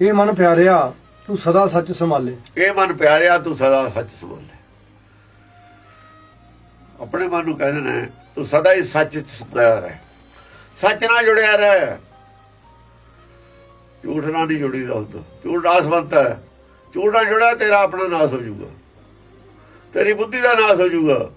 ਇਹ ਮਨ ਪਿਆਰਿਆ ਤੂੰ ਸਦਾ ਸੱਚ ਸੰਭਾਲੇ। ਇਹ ਮਨ ਪਿਆਰਿਆ ਤੂੰ ਸਦਾ ਸੱਚ ਸੰਭਾਲੇ। ਆਪਣੇ ਮਨ ਨੂੰ ਕਹਿੰਦੇ ਨੇ ਤੂੰ ਸਦਾ ਹੀ ਸੱਚ ਚ ਸਦਾ ਰਹਿ। ਸੱਚ ਨਾਲ ਜੁੜਿਆ ਰਹਿ। ਝੂਠ ਨਾਲ ਨਹੀਂ ਜੁੜੀਦਾ ਹੁੰਦਾ ਝੂਠ ਨਾਸਵੰਤ ਹੈ। ਝੂਠ ਨਾਲ ਜੁੜਿਆ ਤੇਰਾ ਆਪਣਾ ਨਾਸ ਹੋ ਜਾਊਗਾ। ਤੇਰੀ ਬੁੱਧੀ ਦਾ ਨਾਸ ਹੋ ਜਾਊਗਾ।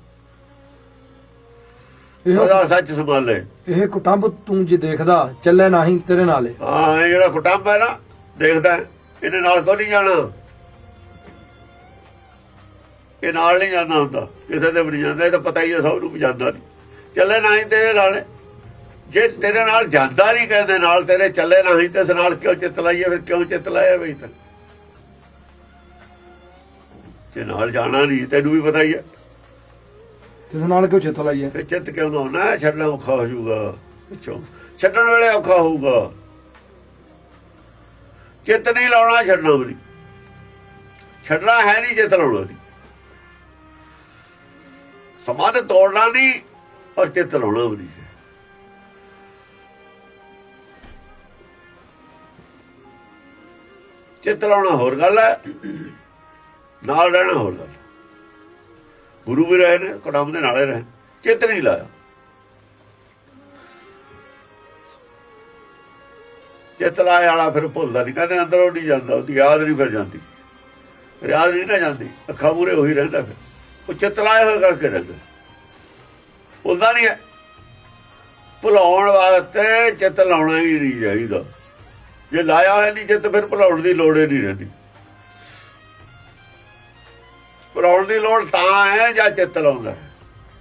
ਇਹ ਸਦਾ ਸੱਚ ਸੰਭਾਲੇ। ਇਹ ਕੁਟੰਬ ਤੂੰ ਜੇ ਦੇਖਦਾ ਚੱਲੇ ਨਹੀਂ ਤੇਰੇ ਨਾਲੇ। ਹਾਂ ਇਹ ਜਿਹੜਾ ਕੁਟੰਬ ਹੈ ਨਾ ਦੇਖਦਾ ਹੈ, ਇਹਦੇ ਨਾਲ ਕੋਈ ਨਹੀਂ ਜਾਣਾ? ਇਹ ਨਾਲ ਨਹੀਂ ਜਾਂਦਾ ਹੁੰਦਾ ਕਿਸੇ ਦੇ ਵੀ ਨਹੀਂ ਜਾਂਦਾ ਇਹ ਤਾਂ ਪਤਾ ਹੀ ਹੈ ਸਭ ਨੂੰ ਵੀ ਜਾਂਦਾ ਨਹੀਂ। ਚੱਲੇ ਨਹੀਂ ਤੇਰੇ ਨਾਲ। ਜੇ ਤੇਰੇ ਨਾਲ ਜਾਂਦਾ ਨਹੀਂ ਕਹਿੰਦੇ ਨਾਲ ਤੇਰੇ ਚੱਲੇ ਨਹੀਂ ਤੇ ਇਸ ਨਾਲ ਕਿਉਂ ਚਿੱਤ ਲਾਈਏ ਫਿਰ ਕਿਉਂ ਚਿੱਤ ਲਾਇਆ ਬਈ ਤਾਂ ਜੇ ਨਾਲ ਜਾਣਾ ਨਹੀਂ ਤੈਨੂੰ ਵੀ ਪਤਾ ਹੀ ਹੈ। ਕਿਸ ਨਾਲ ਕਿਉਂ ਚਿੱਤ ਲਾਈਏ? ਚਿੱਤ ਕਿਉਂ ਨਾ ਹੋਣਾ ਛੱਡਣਾ ਔਖਾ ਹੋ ਜਾਊਗਾ ਪਿੱਛੋਂ ਛੱਡਣ ਵੇਲੇ ਔਖਾ ਹੋਊਗਾ। ਚਿੱਤ ਨਹੀਂ ਲਾਉਣਾ ਛੱਡਣਾ ਵੀ ਨਹੀਂ ਛੱਡਣਾ ਹੈ ਨਹੀਂ, ਚਿੱਤ ਲਾਉਣਾ ਨਹੀਂ ਸਮਾਧ ਤੋੜਨਾ ਨਹੀਂ ਔਰ ਚਿੱਤ ਲਾਉਣਾ ਵੀ ਨਹੀਂ ਚਿੱਤ ਲਾਉਣਾ ਹੋਰ ਗੱਲ ਹੈ, ਨਾਲ ਰਹਿਣਾ ਹੋਰ ਗੱਲ ਗੁਰੂ ਵੀ ਰਹੇ ਨੇ ਕੜਮ ਦੇ ਨਾਲੇ ਰਹੇ ਚਿੱਤ ਨਹੀਂ ਲਾਇਆ। ਚਿੱਤ ਲਾਇਆ ਵਾਲਾ ਫਿਰ ਭੁੱਲਦਾ ਨਹੀਂ ਕਹਿੰਦੇ ਅੰਦਰੋਂ ਨਹੀਂ ਜਾਂਦਾ, ਉਹਦੀ ਯਾਦ ਨਹੀਂ ਫਿਰ ਜਾਂਦੀ। ਫਿਰ ਯਾਦ ਨਹੀਂ ਨਾ ਜਾਂਦੀ, ਅੱਖਾਂ ਮੂਰੇ ਉਹੀ ਰਹਿੰਦਾ ਫਿਰ। ਉਹ ਚਿੱਤ ਲਾਇਆ ਹੋਇਆ ਕਰਕੇ ਰਹਿੰਦਾ। ਭੁੱਲਦਾ ਨਹੀਂ ਹੈ। ਭੁਲਾਉਣ ਵਾਸਤੇ ਚਿੱਤ ਲਾਉਣਾ ਹੀ ਨਹੀਂ ਚਾਹੀਦਾ। ਜੇ ਲਾਇਆ ਹੋਇਆ ਨਹੀਂ ਚਿੱਤ, ਫਿਰ ਭੁਲਾਉਣ ਦੀ ਲੋੜ ਹੀ ਨਹੀਂ ਰਹਿੰਦੀ। ਭੁਲਾਉਣ ਦੀ ਲੋੜ ਤਾਂ ਹੈ ਜਾਂ ਚਿੱਤ ਲਾਉਂਦਾ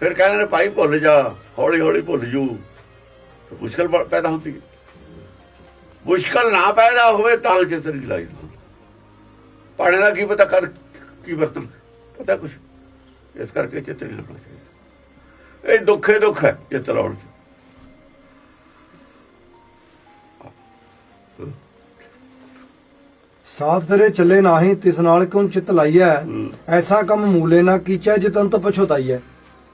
ਫਿਰ ਕਹਿੰਦੇ ਨੇ, ਭਾਈ ਭੁੱਲ ਜਾ ਹੌਲੀ ਹੌਲੀ ਭੁੱਲ ਜੂ। ਮੁਸ਼ਕਲ ਪੈਦਾ ਹੁੰਦੀ ਹੈ। ਮੁਸ਼ਕਲ ਨਾ ਪੈਦਾ ਹੋਵੇ ਤਾਂ ਚਿੱਤ ਨਹੀਂ ਲਾਈਦਾ ਪਾਣੇ ਦਾ ਕੀ ਪਤਾ ਕਰ ਕੀ ਵਰਤਨ ਪਤਾ ਕੁਛ। ਇਸ ਕਰਕੇ ਚਿੱਤ ਨਹੀਂ ਲਾਉਣਾ ਚਾਹੀਦਾ। ਇਹ ਦੁੱਖੇ ਦੁੱਖ ਹੈ ਚਿੱਤ ਲਾਉਣ ਚ ਸਾਥ ਤੇਰੇ ਚੱਲੇ ਨਹੀਂ ਤਿਸ ਨਾਲ ਕਿਉਂ ਚਿੱਤ ਲਾਈਐ। ਐਸਾ ਕੰਮ ਮੂਲੇ ਨਾ ਕੀਚੈ ਜਿਤਨ ਤੋਂ ਪਛੋਤਾਈਐ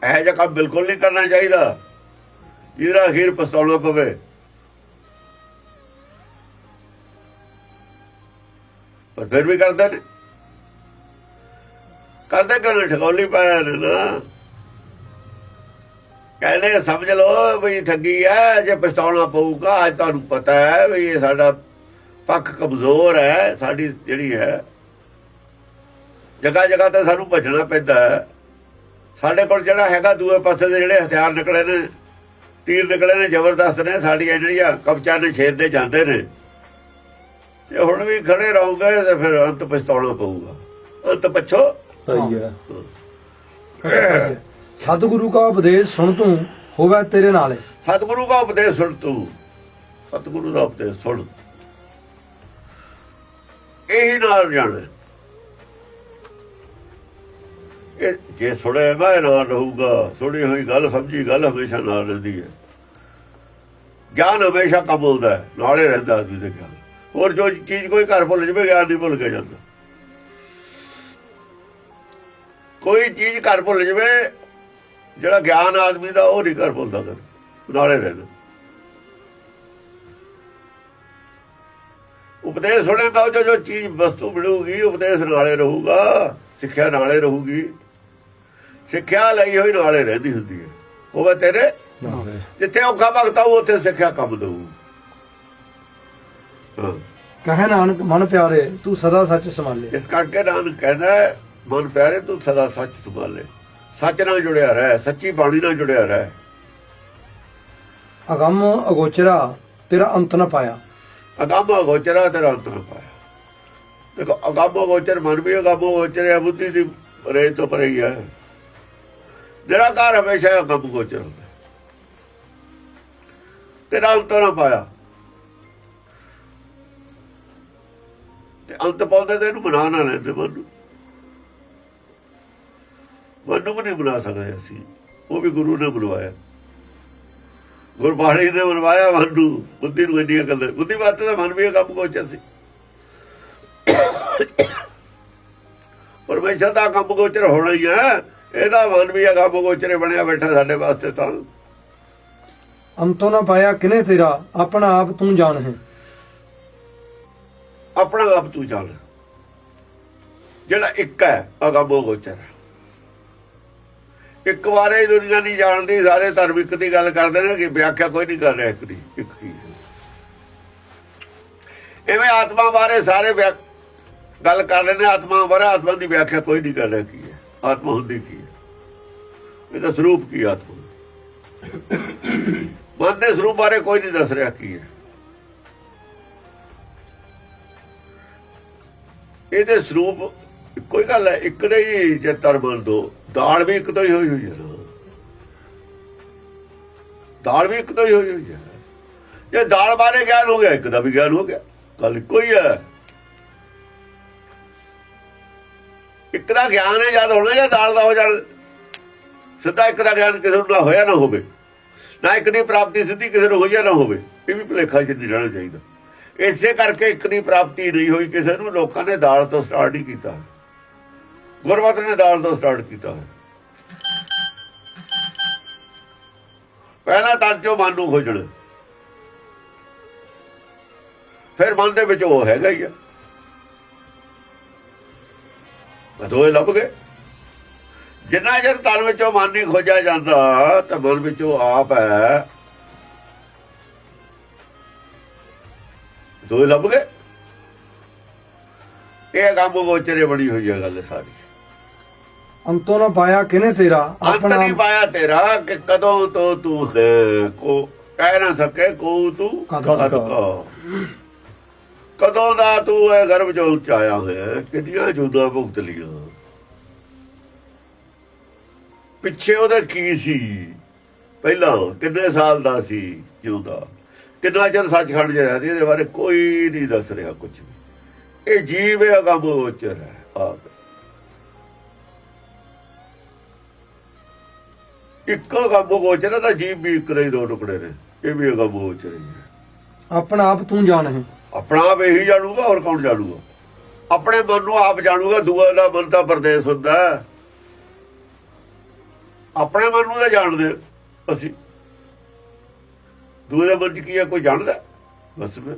ਇਹ ਜਿਹਾ ਕੰਮ ਬਿਲਕੁਲ ਨਹੀਂ ਕਰਨਾ ਚਾਹੀਦਾ। ਜਿਹਦਾ ਅਖੀਰ ਪਛਤਾਉਣਾ ਪਵੇ। ਪਰ ਫਿਰ ਵੀ ਕਰਦੇ ਨੇ। ਕਰਦੇ ਕਰਨ ਠਗੌਲੀ ਪਾਇਆ ਨੇ ਨਾ। ਕਹਿੰਦੇ ਸਮਝ ਲਓ ਵੀ ਠੱਗੀ ਹੈ ਜੇ ਪਛਤਾਉਣਾ ਪਊਗਾ, ਅੱਜ ਤੁਹਾਨੂੰ ਪਤਾ ਹੈ ਵੀ ਇਹ ਸਾਡਾ ਪੱਖ ਕਮਜ਼ੋਰ ਹੈ ਸਾਡੀ ਜਿਹੜੀ ਹੈ ਜਗ੍ਹਾ ਜਗ੍ਹਾ ਤੇ ਸਾਨੂੰ ਭੱਜਣਾ ਪੈਂਦਾ ਹੈ ਸਾਡੇ ਕੋਲ ਜਿਹੜਾ ਹੈਗਾ, ਦੂਏ ਪਾਸੇ ਦੇ ਜਿਹੜੇ ਹਥਿਆਰ ਨਿਕਲੇ ਨੇ, ਤੀਰ ਨਿਕਲੇ ਨੇ, ਜ਼ਬਰਦਸਤ ਨੇ, ਸਾਡੀਆਂ ਜਿਹੜੀਆਂ ਕਬਚਾ ਨੇ ਛੇਦਦੇ ਜਾਂਦੇ ਨੇ ਤੇ ਹੁਣ ਵੀ ਖੜੇ ਰਹੋਗੇ ਤੇ ਫਿਰ ਅੰਤ ਪਛਤਾਉਣਾ ਪਊਗਾ। ਅੰਤ ਪਛੋ। ਸਹੀ ਹੈ। ਸਤਿਗੁਰੂ ਕਾ ਉਪਦੇਸ਼ ਸੁਣ ਤੂੰ ਹੋਵੇ ਤੇਰੇ ਨਾਲੇ। ਸਤਿਗੁਰੂ ਦਾ ਉਪਦੇਸ਼ ਸੁਣ ਤੂੰ। ਸਤਿਗੁਰੂ ਦਾ ਉਪਦੇਸ਼ ਸੁਣ। ਇਹੀ ਨਾਲ ਜਾਣਾ। ਇਹ ਜੇ ਸੁਣੇ ਮੈਂ ਨਾਲ ਰਹੂਗਾ। ਸੁਣੀ ਹੋਈ ਗੱਲ ਸਮਝੀ ਗੱਲ ਹਮੇਸ਼ਾ ਨਾਲ ਰਹਿੰਦੀ ਹੈ। ਗਿਆਨ ਹਮੇਸ਼ਾ ਹੈ, ਨਾਲੇ ਰਹਿੰਦਾ ਆਦਮੀ ਦੇ ਗਿਆਨ। ਹੋਰ ਜੋ ਚੀਜ਼ ਕੋਈ ਘਰ ਭੁੱਲ ਜਵੇ ਗਿਆਨ ਨਹੀਂ ਭੁੱਲ ਕੇ ਜਾਂਦਾ। ਕੋਈ ਚੀਜ਼ ਘਰ ਭੁੱਲ ਜਵੇ ਜਿਹੜਾ ਗਿਆਨ ਆਦਮੀ ਦਾ ਉਹ ਨਹੀਂ ਘਰ ਭੁੱਲਦਾ ਕਰ ਨਾਲੇ ਰਹਿੰਦਾ। ਉਪਦੇਸ਼ ਸੁਣੇਗਾ ਉਹ 'ਚੋਂ ਜੋ ਚੀਜ਼ ਵਸਤੂ ਮਿਲੂਗੀ ਉਪਦੇਸ਼ ਨਾਲੇ ਰਹੂਗਾ ਸਿੱਖਿਆ ਨਾਲੇ ਰਹੂਗੀ। ਸਿੱਖਿਆ ਲਈ ਹੋਈ ਨਾਲੇ ਰਹਿੰਦੀ ਹੁੰਦੀ ਹੈ। ਹੋਵੇ ਤੇਰੇ? ਜਿੱਥੇ ਔਖਾ ਭਗਤਾ ਉਹ ਉੱਥੇ ਸਿੱਖਿਆ ਕੰਮ ਦਊ। ਕਹੇ ਨਾਨਕ ਮਨ ਪਿਆਰੇ ਤੂੰ ਸਦਾ ਸੱਚ ਸੰਭਾਲੇ। ਇਸ ਕਰਕੇ ਨਾਨਕ ਕਹਿੰਦਾ ਮਨ ਪਿਆਰੇ ਤੂੰ ਸਦਾ ਸੱਚ ਸੰਭਾਲੇ। ਸੱਚ ਨਾਲ ਜੁੜਿਆ ਰਹਿ ਸੱਚੀ ਬਾਣੀ ਨਾਲ ਜੁੜਿਆ ਰਹਿ। ਅਗੰਮ ਅਗੋਚਰਾ ਤੇਰਾ ਅੰਤ ਨਾ ਪਾਇਆ। ਅਗੰਮ ਗੋਚਰਾ ਤੇਰਾ ਅੰਤ ਨਾ ਪਾਇਆ। ਦੇਖੋ ਅਗੰਮ ਗੋਚਰ ਮਨ ਵੀ ਅਗੰਮ ਗੋਚਰ ਹੈ ਬੁੱਧੀ ਦੀ ਰੇਤ ਤੋਂ ਪਰੇ ਹੀ ਹੈ। ਨਿਰਾਕਾਰ ਹਮੇਸ਼ਾ ਅਗੰਮ ਗੋਚਰ ਹੁੰਦਾ। ਤੇਰਾ ਅੰਤ ਨਾ ਪਾਇਆ। ਤੇ ਅੰਤ ਪਾਉਂਦੇ ਤੇ ਇਹਨੂੰ ਬਣਾ ਨਾ ਲੈਂਦੇ ਮਨ ਮਨ ਨੂੰ। ਨਹੀਂ ਬਣਾ ਸਕਦੇ ਅਸੀਂ ਉਹ ਵੀ ਗੁਰੂ ਨੇ ਬਣਵਾਇਆ ਗੁਰਬਾਣੀ ਨੇ ਬਣਵਾਇਆ ਮਨ ਨੂੰ। ਬੁੱਧੀ ਨੂੰ ਇੰਨੀਆਂ ਗੱਲਾਂ ਬੁੱਧੀ ਵਾਸਤੇ ਤਾਂ ਮਨ ਵੀ ਕੰਮ ਗੋਚਰ ਸੀ। ਪਰਮੇਸ਼ਰ ਦਾ ਕੰਮ ਗੋਚਰ ਹੋਣਾ ਹੀ ਹੈ। ਇਹਦਾ ਮਨ ਵੀ ਇਹ ਕੰਮ ਗੋਚਰੇ ਬਣਿਆ ਬੈਠਾ ਸਾਡੇ ਵਾਸਤੇ ਤਾਂ। ਅੰਤੋਂ ਨਾ ਪਾਇਆ ਕਿਨੇ ਤੇਰਾ? ਆਪਣਾ ਆਪ ਤੂੰ ਜਾਣ ਹੈ ਆਪਣਾ ਆਪ ਤੂੰ ਜਾਣ। ਜਿਹੜਾ ਇੱਕ ਹੈ ਅਗੰਮੋ ਗੋਚਰ ਇੱਕ ਵਾਰੇ ਹੀ ਦੁਨੀਆ ਨਹੀਂ ਜਾਣਦੀ, ਸਾਰੇ ਧਰਮ ਦੀ ਗੱਲ ਕਰਦੇ ਨੇ ਕਿ ਵਿਆਖਿਆ ਕੋਈ ਨਹੀਂ ਕਰ ਰਿਹਾ ਇੱਕ ਦੀ, ਇੱਕ ਕੀ ਹੈ। ਐਵੇਂ ਆਤਮਾ ਬਾਰੇ ਸਾਰੇ ਵਿਆਖ- ਗੱਲ ਕਰ ਰਹੇ ਨੇ, ਆਤਮਾ ਬਾਰੇ, ਆਤਮਾ ਦੀ ਵਿਆਖਿਆ ਕੋਈ ਨਹੀਂ ਕਰ ਰਿਹਾ ਕੀ ਹੈ। ਆਤਮਾ ਹੁੰਦੀ ਕੀ ਹੈ? ਇਹਦਾ ਸਰੂਪ ਕੀ ਹੈ ਆਤਮਾ? ਮਨ ਦੇ ਸਰੂਪ ਬਾਰੇ ਕੋਈ ਨਹੀਂ ਦੱਸ ਰਿਹਾ ਕੀ ਹੈ। ਇਹਦੇ ਸਰੂਪ ਕੋਈ ਗੱਲ ਹੈ, ਇੱਕ ਦੇ ਹੀ ਚੇਤਰ ਮੰਨ ਦੋ ਦਾਲ ਵੀ ਇੱਕ ਤੋਂ ਹੀ ਹੋਈ ਹੋਈ ਹੈ ਦਾਲ ਵੀ ਇੱਕ ਤੋਂ ਹੀ ਹੋਈ ਹੋਈ ਹੈ। ਜੇ ਦਾਲ ਬਾਰੇ ਗਿਆਨ ਹੋ ਗਿਆ, ਇੱਕ ਦਾ ਵੀ ਗਿਆਨ ਹੋ ਗਿਆ, ਗੱਲ ਇੱਕੋ ਹੀ ਹੈ। ਇੱਕ ਦਾ ਗਿਆਨ ਹੈ, ਜਦ ਹੋਣਾ ਜਾਂ ਦਾਲ ਦਾ ਹੋ ਜਾਣਾ, ਸਿੱਧਾ ਇੱਕ ਦਾ ਗਿਆਨ ਕਿਸੇ ਨੂੰ ਨਾ ਹੋਇਆ ਨਾ ਹੋਵੇ। ਨਾ ਇੱਕ ਦੀ ਪ੍ਰਾਪਤੀ ਸਿੱਧੀ ਕਿਸੇ ਨੂੰ ਹੋਈ ਜਾਂ ਨਾ ਹੋਵੇ, ਇਹ ਵੀ ਭੁਲੇਖਾ ਚ ਨਹੀਂ ਰਹਿਣਾ ਚਾਹੀਦਾ। ਇਸੇ ਕਰਕੇ ਇੱਕ ਦੀ ਪ੍ਰਾਪਤੀ ਨਹੀਂ ਹੋਈ, ਕਿਸੇ ਨੂੰ ਲੋਕਾਂ ਨੇ ਦਾਲ ਤੋਂ ਸਟਾਰਟ ਹੀ ਕੀਤਾ। ਗੁਰਮਤਿ ਨੇ ਦਾਲ ਤੋਂ ਸਟਾਰਟ ਕੀਤਾ। ਪਹਿਲਾਂ ਤਾਂ ਜੋ ਮਨ ਨੂੰ ਖੋਜਣ। ਫਿਰ ਮਨ ਦੇ ਵਿੱਚ ਉਹ ਹੈਗਾ ਹੀ ਆ। ਦੋਏ ਲੱਭ ਗਏ। ਜਿੰਨਾ ਚਿਰ ਤਨ ਵਿੱਚੋਂ ਮਨ ਨਹੀਂ ਖੋਜਿਆ ਜਾਂਦਾ, ਤਾਂ ਮਨ ਵਿੱਚੋਂ ਆਪ ਹੈ। ਦੋਏ ਲੱਭ ਗਏ? ਇਹ ਕੰਮ ਗੋਚਰੇ ਬਣੀ ਹੋਈ ਹੈ ਗੱਲ ਸਾਰੀ। ਅੰਤੋਂ ਨਾ ਪਾਇਆ ਕਿਨੇ ਤੇਰਾ? ਅੰਤ ਆਪਣਾ ਨਹੀਂ ਪਾਇਆ ਤੇਰਾ ਕਿ ਕਦੋਂ ਤੋਂ ਤੂੰ ਕੋ ਕਹਿ ਨਾ ਸਕੇ ਕੋ ਤੂੰ ਕਦ ਦਾ ਤੂੰ ਇਹ ਗਰਭ ਚੋਂ ਚਾਇਆ ਹੋਇਆ? ਕਿੰਨੀਆਂ ਜੁਦਾ ਭੁਗਤ ਲੀਆਂ? ਪਿੱਛੇ ਉਹਦਾ ਕੀ ਸੀ? ਪਹਿਲਾਂ ਕਿੰਨੇ ਸਾਲ ਦਾ ਸੀ ਜਿਉਂਦਾ ਕਿੰਨਾ ਚਿਰ ਸੱਚਖੰਡ 'ਚ ਰਹਿੰਦੀ ਇਹਦੇ ਬਾਰੇ ਕੋਈ ਨਹੀਂ ਦੱਸ ਰਿਹਾ ਕੁਝ ਵੀ। ਇਹ ਜੀਵ ਹੈ ਅਗੰਮ ਗੋਚਰ ਹੈ ਆਪ। ਇੱਕੋ ਗੋਚਰ ਤਾਂ ਜੀਵ ਵੀ ਇੱਕ ਦੇ ਦੋ ਟੁਕੜੇ ਨੇ। ਇਹ ਵੀ ਅਗੰਮ ਗੋਚਰ ਹੀ। ਆਪਣਾ ਆਪ ਤੂੰ ਜਾਣ ਹੈ। ਆਪਣਾ ਆਪ ਇਹੀ ਜਾਣੂਗਾ ਹੋਰ ਕੌਣ ਜਾਣੂਗਾ? ਆਪਣੇ ਮਨ ਨੂੰ ਆਪ ਜਾਣੂਗਾ ਦੂਆ ਦਾ ਮਨ ਤਾਂ ਪਰਦੇਸ ਹੁੰਦਾ। ਆਪਣੇ ਮਨ ਨੂੰ ਤਾਂ ਜਾਣਦੇ ਅਸੀਂ। ਦੂਏ ਦੇ ਮਨ ਚ ਕੀ ਹੈ ਕੋਈ ਜਾਣਦਾ? ਬਸ ਫਿਰ।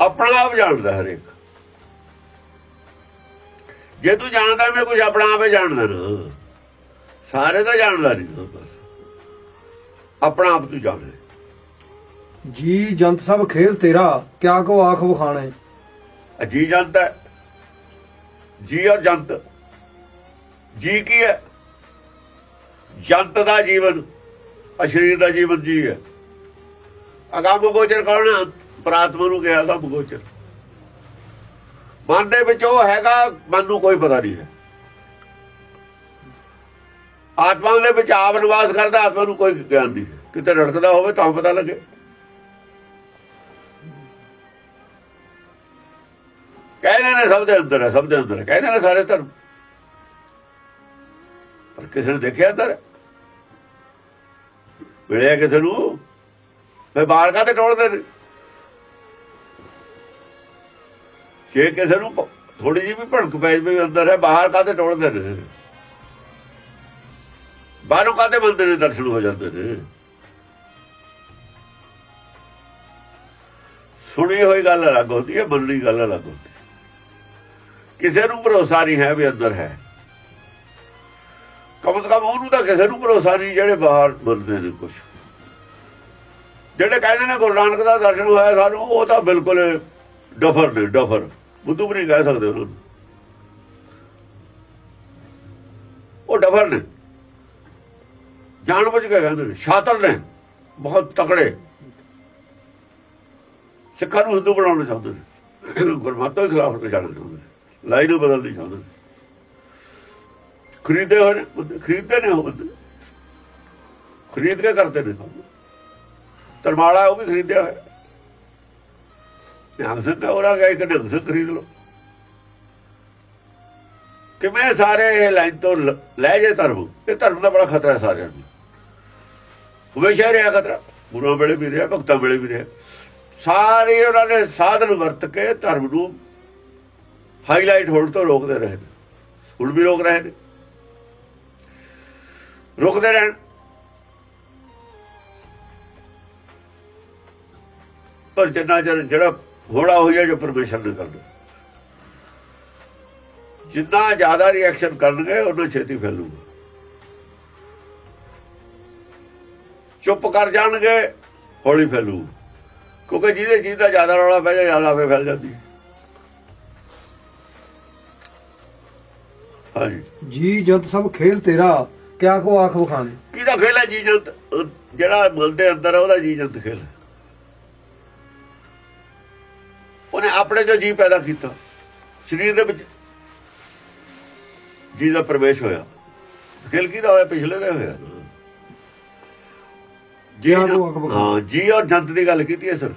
ਆਪਣਾ ਆਪ ਜਾਣਦਾ ਹਰੇਕ। ਜੇ ਤੂੰ ਜਾਣਦਾ ਮੈਂ ਕੁਝ ਆਪਣਾ ਆਪੇ ਜਾਣਦਾ ਨਾ ਸਾਰੇ ਤਾਂ ਜਾਣਦਾ ਨਹੀਂ ਬਸ। ਆਪਣਾ ਆਪ ਤੂੰ ਜਾਣਦਾ ਜੀ ਜੰਤ ਸਭ ਖੇਲ ਤੇਰਾ ਕਿਆ ਕੋ ਆਖ ਵਖਾਣੇ? ਜੀ ਜੰਤ ਹੈ। ਜੀ ਔਰ ਜੰਤ। ਜੀ ਕੀ ਹੈ? ਜੰਤ ਦਾ ਜੀਵਨ ਆ ਸਰੀਰ ਦਾ ਜੀਵਨ ਜੀ ਹੈ। ਅਗੰਮ ਗੋਚਰ ਕੌਣ ਹੈ ਪ੍ਰਾਤਮਾ ਨੂੰ ਕਿਹਾ ਅਗੰਮ ਗੋਚਰ ਮਨ ਦੇ ਵਿੱਚ ਉਹ ਹੈਗਾ, ਮਨ ਨੂੰ ਕੋਈ ਪਤਾ ਨਹੀਂ ਹੈ। ਆਤਮਾ ਦੇ ਵਿੱਚ ਆਪ ਨਿਵਾਸ ਕਰਦਾ, ਆਤਮਾ ਨੂੰ ਕੋਈ ਗਿਆਨ ਨਹੀਂ ਕਿਤੇ ਰੜਕਦਾ ਹੋਵੇ ਤਾਂ ਪਤਾ ਲੱਗੇ। ਕਹਿੰਦੇ ਨੇ ਸਭ ਦੇ ਅੰਦਰ ਹੈ, ਸਭ ਦੇ ਅੰਦਰ ਹੈ। ਕਹਿੰਦੇ ਨੇ ਸਾਰੇ ਧਰਮ। ਪਰ ਕਿਸੇ ਨੇ ਦੇਖਿਆ ਅੰਦਰ? ਮਿਲਿਆ ਕਿਸੇ ਨੂੰ? ਫੇ ਬਾਹਰ ਕਾਤੇ ਟੋਲਦੇ ਨੇ? ਜੇ ਕਿਸੇ ਨੂੰ ਥੋੜੀ ਜਿਹੀ ਵੀ ਭੜਕ ਪੈ ਜਵੇ ਅੰਦਰ ਹੈ, ਬਾਹਰ ਕਾਤੇ ਟੋਲਦੇ ਨੇ? ਬਾਹਰੋਂ ਕਾਤੇ ਬੰਦੇ ਨੇ ਦਰਸ਼ਨ ਹੋ ਜਾਂਦੇ ਨੇ? ਸੁਣੀ ਹੋਈ ਗੱਲ ਅਲੱਗ ਹੁੰਦੀ ਹੈ ਮੰਨਣੀ ਗੱਲ ਅਲੱਗ ਹੁੰਦੀ ਕਿਸੇ ਨੂੰ ਭਰੋਸਾ ਨਹੀਂ ਹੈ ਵੀ ਅੰਦਰ ਹੈ। ਕਮ ਤੋਂ ਕਮ ਉਹਨੂੰ ਤਾਂ ਕਿਸੇ ਨੂੰ ਭਰੋਸਾ ਨਹੀਂ, ਜਿਹੜੇ ਬਾਹਰ ਮੰਨਦੇ ਨੇ ਕੁਝ ਜਿਹੜੇ ਕਹਿੰਦੇ ਨੇ ਗੁਰੂ ਨਾਨਕ ਦਾ ਦਰਸ਼ਨ ਹੋਇਆ ਸਾਨੂੰ, ਉਹ ਤਾਂ ਬਿਲਕੁਲ ਡਫਰ ਨੇ, ਡਫਰ। ਬੁੱਧੂ ਵੀ ਨਹੀਂ ਕਹਿ ਸਕਦੇ ਉਹਨਾਂ ਨੂੰ। ਉਹ ਡਫਰ ਨੇ। ਜਾਣ ਕੇ ਕਹਿੰਦੇ ਨੇ, ਸ਼ਾਤਰ ਨੇ, ਬਹੁਤ ਤਕੜੇ। ਸਿੱਖਾਂ ਨੂੰ ਹਿੰਦੂ ਬਣਾਉਣਾ ਚਾਹੁੰਦੇ ਨੇ। ਗੁਰਮਤਿ ਦੇ ਖਿਲਾਫ ਤੇ ਜਾਣਾ ਚਾਹੁੰਦੇ ਨੇ। ਲਾਈ ਨੂੰ ਬਦਲਣੀ ਚਾਹੁੰਦੇ ਨੇ। ਖਰੀਦੇ ਹੋਏ ਨੇ, ਖਰੀਦਦੇ ਨੇ ਉਹ ਬੰਦੇ। ਖਰੀਦ ਕੇ ਕਰਦੇ ਨੇ। ਤਰਮਾਲਾ ਉਹ ਵੀ ਖਰੀਦਿਆ ਹੋਇਆ। ਨਿਹੰਗ ਸਿੰਘ ਦਾ ਉਹਨਾਂ ਗਿਆ ਇੱਕ ਨਿਹੰਗ ਸਿੰਘ ਖਰੀਦ ਲਓ। ਕਿਵੇਂ ਸਾਰੇ ਇਹ ਲਾਈਨ ਤੋਂ ਲੈ ਜੇ ਧਰਮ, ਇਹ ਧਰਮ ਦਾ ਬੜਾ ਖਤਰਾ ਹੈ ਸਾਰਿਆਂ ਨੂੰ। ਹਮੇਸ਼ਾ ਰਿਹਾ ਖਤਰਾ। ਗੁਰੂਆਂ ਵੇਲੇ ਵੀ ਰਿਹਾ, ਭਗਤਾਂ ਵੇਲੇ ਵੀ ਰਿਹਾ। ਸਾਰੇ ਉਹਨਾਂ ਨੇ ਸਾਧਨ ਵਰਤ ਕੇ ਧਰਮ ਨੂੰ ਹਾਈਲਾਈਟ ਹੋਣ ਤੋਂ ਰੋਕਦੇ ਰਹੇ ਨੇ। ਹੁਣ ਵੀ ਰੋਕ ਰਹੇ ਨੇ। ਰੋਕਦੇ ਰਹਿਣ। ਪਰ ਜਿੰਨਾ ਚਿਰ ਜਿਹੜਾ ਹੋਣਾ ਹੋਈ ਹੈ ਜੋ ਪਰਮੇਸ਼ਰ ਨੇ ਕਰਨਾ। ਜਿੰਨਾ ਜ਼ਿਆਦਾ ਰਿਐਕਸ਼ਨ ਕਰਨਗੇ ਉਹਨਾਂ ਛੇਤੀ ਫੈਲੂਗਾ। ਚੁੱਪ ਕਰ ਜਾਣਗੇ ਹੌਲੀ ਫੈਲੂ ਕਿਉਂਕਿ ਜਿਹਦੇ ਜਿਹਦਾ ਜ਼ਿਆਦਾ ਰੌਲਾ ਪੈ ਜਾ ਜ਼ਿਆਦਾ ਫੇ ਫੈਲ ਜਾਂਦੀ ਹੈ। ਹਾਂਜੀ। ਜੀ ਜਦ ਸਭ ਖੇਲ ਤੇਰਾ ਕਿਆ ਕੋ ਆਖ ਬਖਾਣੇ ਕਿਹਦਾ ਖੇਲ ਹੈ ਜੀ ਜੰਤ? ਅਹ ਜਿਹੜਾ ਮਨ ਦੇ ਅੰਦਰ ਉਹਦਾ ਜੀ ਜੰਤ ਖੇਲ ਹੈ। ਉਹਨੇ ਆਪਣੇ ਜੋ ਜੀ ਪੈਦਾ ਕੀਤਾ। ਸਰੀਰ ਦੇ ਵਿੱਚ ਜੀ ਦਾ ਪ੍ਰਵੇਸ਼ ਹੋਇਆ। ਖੇਲ ਕਿਹਦਾ ਹੋਇਆ? ਪਿਛਲੇ ਦਾ ਹੋਇਆ। ਜੀ ਕੋ ਹਾਂ ਜੀ ਔਰ ਜੰਤ ਦੀ ਗੱਲ ਕੀਤੀ ਹੈ ਸਿਰਫ।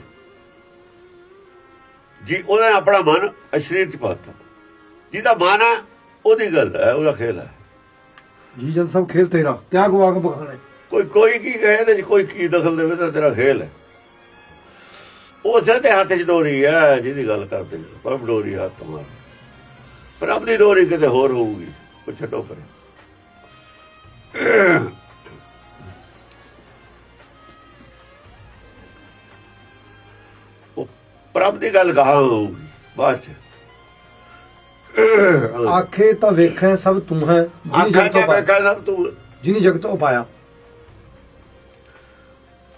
ਜੀ ਉਹਨੇ ਆਪਣਾ ਮਨ ਅਸ਼ਰੀਰ ਚ ਪਾਤਾ ਜਿਹਦਾ ਮਨ ਹੈ ਉਹਦੀ ਗੱਲ ਹੈ ਉਹਦਾ ਖੇਲ ਹੈ। ਜੀ ਜਦ ਸਭ ਖੇਲ ਤੇਰਾ ਕਿਆ ਕੋ ਆਖ ਬਖਾਣੇ ਕੋਈ ਕੋਈ ਕੀ ਕਹੇ ਚ ਕੋਈ ਕੀ ਦਖਲ ਦੇਵੇ ਤਾਂ ਤੇਰਾ ਖੇਲ ਹੈ। ਉਸੇ ਦੇ ਹੱਥ 'ਚ ਡੋਰੀ ਹੈ ਜਿਹਦੀ ਗੱਲ ਕਰਦੇ ਪਰ ਡੋਰੀ ਹੱਥ ਮਾਰ। ਪਰ ਆਪਣੀ ਡੋਰੀ ਕਿਤੇ ਹੋਰ ਹੋਊਗੀ ਉਹ ਛੱਡੋ ਪਰ ਉਹ ਪ੍ਰਭ ਦੀ ਗੱਲ ਕਹਾ ਹੋਊਗੀ ਬਾਅਦ ਚ। ਆਖੇ ਤਾਂ ਵੇਖੈ ਸਭ ਤੂੰ ਹੈ ਆਖਾਂ ਪਾਇਆ। ਮੈਂ ਸਭ ਤੂੰ? ਜਿਨੀ ਜਗਤੋਂ ਪਾਇਆ।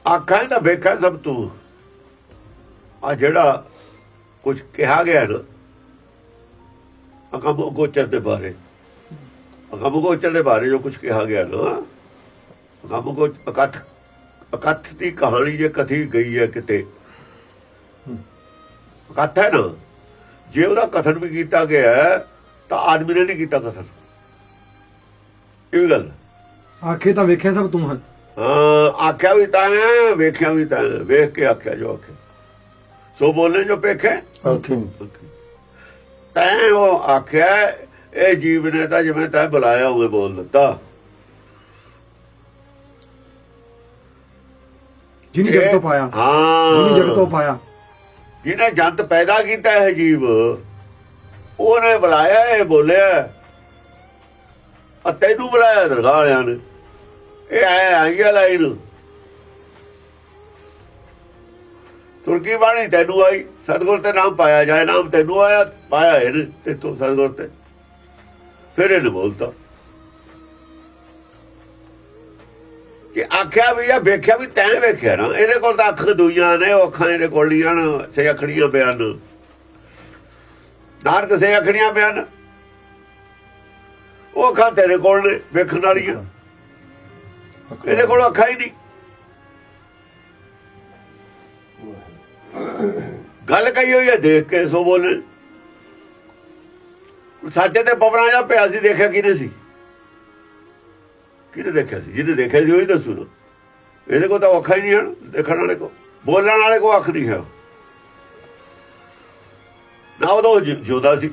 ਆਖਾਂ ਦਾ ਵੇਖਾਂ ਸਭ ਤੂੰ। ਆ ਜਿਹੜਾ ਕੁਝ ਕਿਹਾ ਗਿਆ ਨਾ ਅਕਮ ਗੋਚਰ ਦੇ ਬਾਰੇ। ਅਕਮ ਗੋਚਰ ਦੇ ਬਾਰੇ ਜੋ ਕੁਝ ਕਿਹਾ ਗਿਆ ਨਾ ਅਕਮ ਗੋ ਅਕਥ ਅਕਥ ਦੀ ਕਹਾਣੀ ਜੇ ਕਥੀ ਗਈ ਹੈ ਕਿਤੇ ਅਕਥ ਹੈ ਨਾ ਜੇ ਉਹਦਾ ਕਥਨ ਵੀ ਕੀਤਾ ਗਿਆ ਤਾਂ ਆਦਮੀ ਨੇ ਨਹੀਂ ਕੀਤਾ ਕਥਨ। ਇਹ ਗੱਲ। ਆਖੇ ਤਾਂ ਵੇਖੈ ਸਭ ਤੂੰ ਹੈ। ਆਖਿਆ ਵੀ ਤਾਂ ਵੇਖਿਆ ਵੀ ਤਾਂ ਵੇਖ ਕੇ ਆਖਿਆ ਜੋ ਆਖਿਆ। ਸੋ ਬੋਲੇ ਜੋ ਪੇਖੇ ਆਖੇ ਤੈਂ ਉਹ ਆਖਿਆ ਇਹ ਜੀਵ ਨੇ ਤਾਂ ਜਿਵੇਂ ਤੈਂ ਬੁਲਾਇਆ ਹੋਵੇ ਬੋਲ ਦਿੱਤਾ ਜਿਨੀ ਇਹ- ਜਗਤੋਂ ਪਾਇਆ। ਹਾਂ। ਜਿਨੀ ਜਗਤੋਂ ਪਾਇਆ। ਜਿਹਨੇ ਜੰਤ ਪੈਦਾ ਕੀਤਾ ਹੈ ਜੀਵ ਉਹਨੇ ਬੁਲਾਇਆ ਇਹ ਬੋਲਿਆ ਆ ਤੈਨੂੰ ਬੁਲਾਇਆ ਦਰਗਾਹ ਵਾਲਿਆਂ ਨੇ। ਇਹ ਆਇਆ ਆਈਆ ਲਾਈਨ। ਤੁਰਕੀ ਬਾਣੀ ਤੈਨੂੰ ਆਈ ਸਤਗੁਰ ਤੇ ਨਾਮ ਪਾਇਆ ਜਾਏ ਨਾਮ ਤੈਨੂੰ ਆਇਆ ਪਾਇਆ ਇਹਨੇ ਤੇ ਤੂੰ ਸਤਗੁਰ ਤੇ। ਫਿਰ ਇਹਨੇ ਬੋਲਤਾ। ਕਿ ਆਖਿਆ ਵੀ ਆ ਵੇਖਿਆ ਵੀ ਤੈਂ ਵੇਖਿਆ ਨਾ ਇਹਦੇ ਕੋਲ ਤਾਂ ਅੱਖ ਦੂਈਆਂ ਨੇ ਉਹ ਅੱਖਾਂ ਇਹਦੇ ਕੋਲ ਨਹੀਂ ਹਨ ਸੇ ਅੱਖੜੀਆਂ ਬਿਆਨ। ਨਾਨਕ ਸੇ ਅੱਖੜੀਆਂ ਬਿਆਨ। ਉਹ ਅੱਖਾਂ ਤੇਰੇ ਕੋਲ ਨੇ ਵੇਖਣ ਵਾਲੀਆਂ। ਇਹਦੇ ਕੋਲ ਅੱਖਾਂ ਹੀ ਨਹੀਂ। ਗੱਲ ਕਹੀ ਹੋਈ ਹੈ, ਦੇਖ ਕੇ ਸੋ ਬੋਲੇ। ਸਾਜੇ ਤੇ ਪਵਰਾਂ ਜਾਂ ਪਿਆ ਸੀ, ਦੇਖਿਆ ਕਿਹਨੇ ਸੀ? ਕਿਹਨੇ ਦੇਖਿਆ ਸੀ? ਜਿਹਨੇ ਦੇਖਿਆ ਸੀ, ਉਹੀ ਦੱਸੂ ਨਾ। ਇਹਦੇ ਕੋਲ ਤਾਂ ਅੱਖਾਂ ਹੀ ਨਹੀਂ ਹਨ ਦੇਖਣ ਵਾਲੇ ਕੋ ਬੋਲਣ ਵਾਲੇ ਕੋ ਅੱਖ ਨਹੀਂ ਹੈ ਨਾ ਉਹ ਤਾਂ ਉਹ ਜਿਉਂਦਾ ਸੀ।